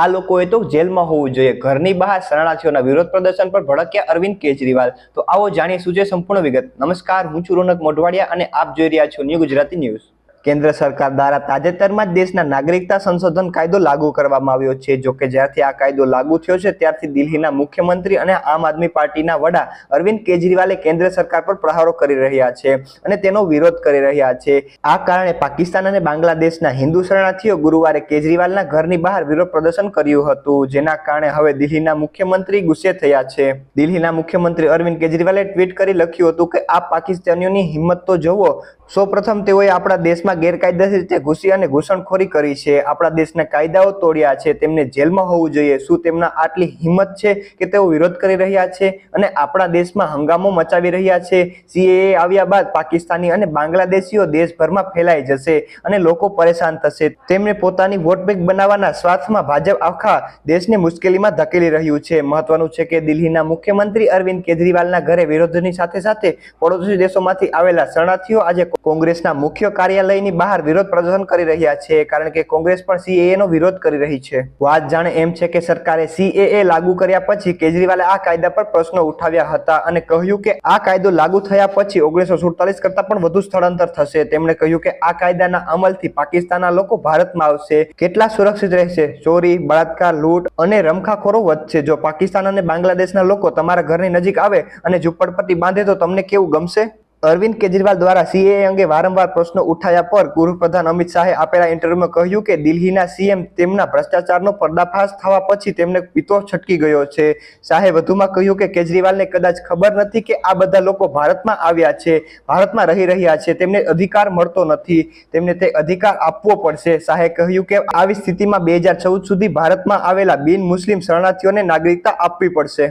આ લોકોએ તો જેલમાં હોવું જોઈએ. ઘરની બહાર શરણાર્થીઓના વિરોધ પ્રદર્શન પર ભડક્યા અરવિંદ કેજરીવાલ. તો આવો જાણીએ શું છે સંપૂર્ણ વિગત. નમસ્કાર, હું છું રોનક મોઢવાડિયા અને આપ જોઈ રહ્યા છો ન્યૂ ગુજરાતી ન્યૂઝ. કેન્દ્ર સરકાર દ્વારા તાજેતરમાં જ દેશના નાગરિકતા સંશોધન કાયદો લાગુ કરવામાં આવ્યો છે. જો કે જ્યારથી આ કાયદો લાગુ થયો છે, ત્યારથી દિલ્હીના મુખ્યમંત્રી અને આમ આદમી પાર્ટીના વડા અરવિંદ કેજરીવાલે કેન્દ્ર સરકાર પર પ્રહારો કરી રહ્યા છે અને તેનો વિરોધ કરી રહ્યા છે. આ કારણે પાકિસ્તાન અને બાંગ્લાદેશના હિન્દુ શરણાર્થીઓ ગુરુવારે કેજરીવાલના ઘરની બહાર વિરોધ પ્રદર્શન કર્યું હતું, જેના કારણે હવે દિલ્હીના મુખ્યમંત્રી ગુસ્સે થયા છે. દિલ્હીના મુખ્યમંત્રી અરવિંદ કેજરીવાલે ટ્વીટ કરી લખ્યું હતું કે આ પાકિસ્તાનીઓની હિંમત તો જુઓ સૌપ્રથમ તેઓએ આપણા દેશમાં ગેરકાયદેસર રીતે ઘૂસી અને ઘૂસણખોરી કરી છે. આપણા દેશના કાયદાઓ તોડ્યા છે. તેમને જેલમાં હોવું જોઈએ. શું તેમના આટલી હિંમત છે કે તેઓ વિરોધ કરી રહ્યા છે? અને આપણા દેશમાં હંગામો મચાવી રહ્યા છે. સીએએ આવ્યા બાદ પાકિસ્તાની અને બાંગ્લાદેશીઓ દેશભરમાં ફેલાઈ જશે અને લોકો પરેશાન થશે. તેમને પોતાની વોટ બેંક બનાવવાના સ્વાર્થમાં ભાજપ આખા દેશને મુશ્કેલીમાં ધકેલી રહ્યું છે. મહત્વનું છે કે દિલ્હીના મુખ્યમંત્રી અરવિંદ કેજરીવાલના ઘરે વિરોધની સાથે સાથે પડોશી દેશોમાંથી આવેલા શરણાર્થીઓ આજે કોંગ્રેસના મુખ્ય કાર્યાલયની બહાર વિરોધ પ્રદર્શન કરી રહ્યા છે, કારણ કે કોંગ્રેસ પણ સીએએ નો વિરોધ કરી રહી છે. વાત જાણે એમ છે કે સરકારે સીએએ લાગુ કર્યા પછી કેજરીવાલે આ કાયદા પર પ્રશ્નો ઉઠાવ્યા હતા અને કહ્યું કે આ કાયદો લાગુ થયા પછી ઓગણીસો સુડતાલીસ કરતા પણ વધુ સ્થળાંતર થશે. તેમણે કહ્યું કે આ કાયદાના અમલથી પાકિસ્તાનના લોકો ભારતમાં આવશે. કેટલા સુરક્ષિત રહેશે? ચોરી, બળાત્કાર, લૂંટ અને રમખાખોરો વધશે. જો પાકિસ્તાન અને બાંગ્લાદેશના લોકો તમારા ઘરની નજીક આવે અને ઝુંપડપટ્ટી બાંધે તો તમને કેવું ગમશે? અરવિંદ કેજરીવાલ દ્વારા સીએ અંગે વારંવાર પ્રશ્નો ઉઠાયા પર ગૃહપ્રધાન અમિત શાહે આપેલા ઇન્ટરવ્યુમાં કહ્યું કે દિલ્હીના સીએમ તેમના ભ્રષ્ટાચારનો પર્દાફાશ થવા પછી તેમને પિત્તો છટકી ગયો છે. શાહે વધુમાં કહ્યું કે કેજરીવાલને કદાચ ખબર નથી કે આ બધા લોકો ભારતમાં આવ્યા છે, ભારતમાં રહી રહ્યા છે, તેમને અધિકાર મળતો નથી, તેમને તે અધિકાર આપવો પડશે. શાહે કહ્યું કે આવી સ્થિતિમાં બે હજાર ચૌદ સુધી ભારતમાં આવેલા બિન મુસ્લિમ શરણાર્થીઓને નાગરિકતા આપવી પડશે.